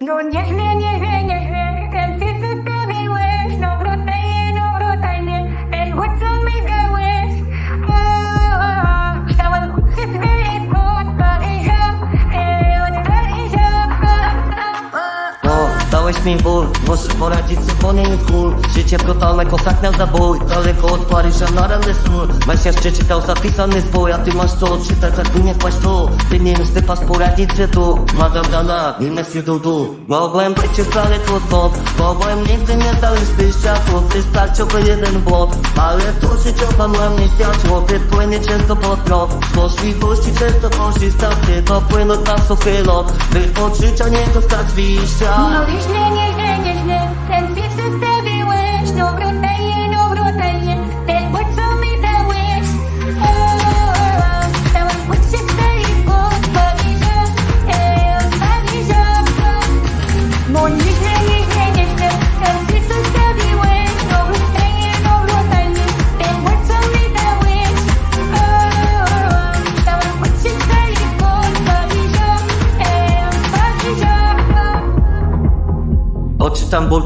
Nun, jetzt, jetzt, jetzt, jetzt. Dałeś mi ból, muszę poradzić sobie nie kul. Życie brutalne, kosak na zabój Daleko od Paryża na ranny sól Mesjasz przeczytał zapisany zbój A ty masz co odczytać, jak tu nie spać tu. Ty nie umiesz typas poradzić się tu Madam Dana, nie mesji dudu Mogłem być wcale tu stąd Mogłem nigdy nie znaleźć wyjścia. Tu Wystarczyłby jeden błąd Ale to życiowa mam nie światło Wypłynie często pod prąd Z możliwości często korzystam Ty to płyną tam sufilot By od życia nie dostać wyjścia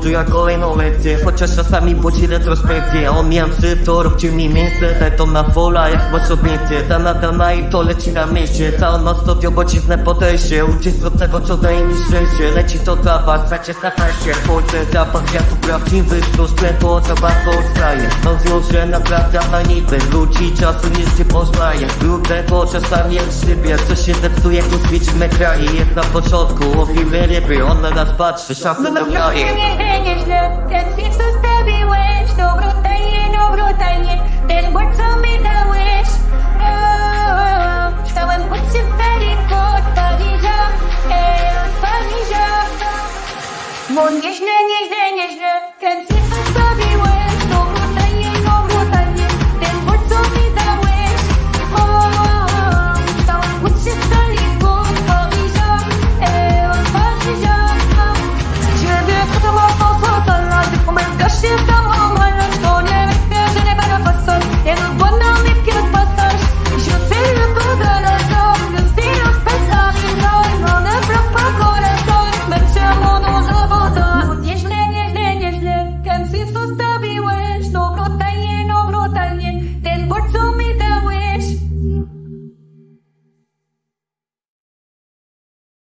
Tu jak kolejną lekcję Chociaż czasami budzi retrospekcję. Omijam to róbcie mi miejsce Daj to na fola jak masz obiekcję Dana dana i to leci na mieście. Całą noc to biobociwne podejście. Ucisk od tego co daje mi szczęście Leci to trawa, tracie na feście Pójdę zapach kwiatu prawdziwy Plus krętu od zabawko odstaje. No znów, że naprawdę na niby. Ludzi czasu nie się poznaje Brudnego czasami jak szybie Co się zepsuje, tu zwiedzimy kraje Jak na początku łowimy ryby On na nas patrzy, szafy na kraje Bo nieźle, nieźle